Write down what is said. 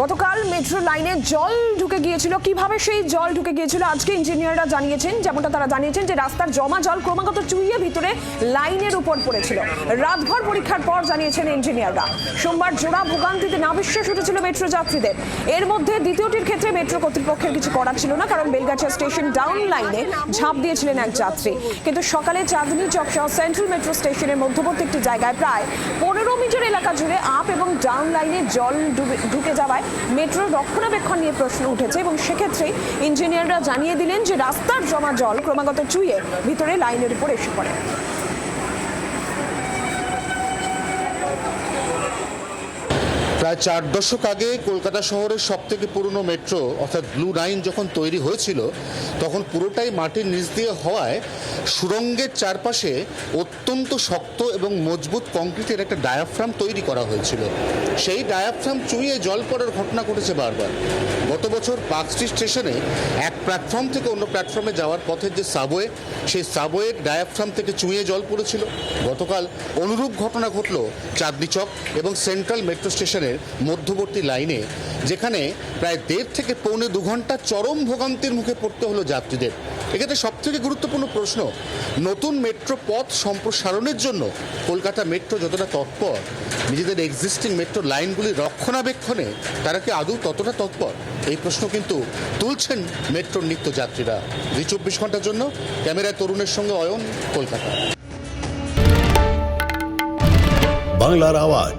গতকাল মেট্রো লাইনে জল ঢুকে গিয়েছিল। কীভাবে সেই জল ঢুকে গিয়েছিল আজকে ইঞ্জিনিয়াররা জানিয়েছেন, যেমনটা তারা জানিয়েছেন যে রাস্তার জমা জল ক্রমাগত চুইয়ে ভিতরে লাইনের উপর পড়েছিল। রাতভর পরীক্ষার পর জানিয়েছেন ইঞ্জিনিয়াররা সোমবার জোড়া ভোগান্তিতে নাবিশ্বাস উঠেছিল মেট্রো যাত্রীদের। এর মধ্যে দ্বিতীয়টির ক্ষেত্রে মেট্রো কর্তৃপক্ষের কিছু করার ছিল না, কারণ বেলগাছিয়া স্টেশন ডাউন লাইনে ঝাঁপ দিয়েছিলেন এক যাত্রী। কিন্তু সকালে চাঁদনী চক সহ সেন্ট্রাল মেট্রো স্টেশনের মধ্যবর্তী একটি জায়গায় প্রায় পনেরো এলাকা জুড়ে আপ এবং ডাউন লাইনে জল ঢুকে যাওয়ায় মেট্রোর রক্ষণাবেক্ষণ নিয়ে প্রশ্ন উঠেছে এবং সেক্ষেত্রে ইঞ্জিনিয়াররা জানিয়ে দিলেন যে রাস্তার জমা জল ক্রমাগত চুইয়ে ভিতরে লাইনের উপর এসে পড়ে। প্রায় চার দশক আগে কলকাতা শহরের সব থেকে পুরনো মেট্রো, অর্থাৎ ব্লু লাইন যখন তৈরি হয়েছিল, তখন পুরোটাই মাটির নিচ দিয়ে হওয়ায় সুরঙ্গের চারপাশে অত্যন্ত শক্ত এবং মজবুত কংক্রিটের একটা ডায়াফ্রাম তৈরি করা হয়েছিল। সেই ডায়াফ্রাম চুইয়ে জল পড়ার ঘটনা ঘটেছে বারবার। গত বছর পার্কস্ট্রিট স্টেশনে এক প্ল্যাটফর্ম থেকে অন্য প্ল্যাটফর্মে যাওয়ার পথের যে সাবওয়ে সেই সাবওয়ের ডায়াফ্রাম থেকে চুইয়ে জল পড়েছিল। গতকাল অনুরূপ ঘটনা ঘটল চাঁদনি চক এবং সেন্ট্রাল মেট্রো স্টেশনের মধ্যবর্তী লাইনে, যেখানে প্রায় দেড় থেকে পৌনে দু ঘণ্টা চরম ভোগান্তির মুখে পড়তে হলো যাত্রীদের। এক্ষেত্রে সবথেকে গুরুত্বপূর্ণ প্রশ্ন, নতুন মেট্রো পথ সম্প্রসারণের জন্য কলকাতা মেট্রো যতটা তৎপর, নিজেদের এক্সিস্টিং মেট্রো লাইনগুলি রক্ষণাবেক্ষণে তারা কি আদৌ ততটা তৎপর? এই প্রশ্ন কিন্তু তুলছেন মেট্রোর নিত্য যাত্রীরা। দুই চব্বিশ ঘণ্টার জন্য ক্যামেরায় তরুণের সঙ্গে অয়ন, কলকাতা। বাংলার আওয়াজ।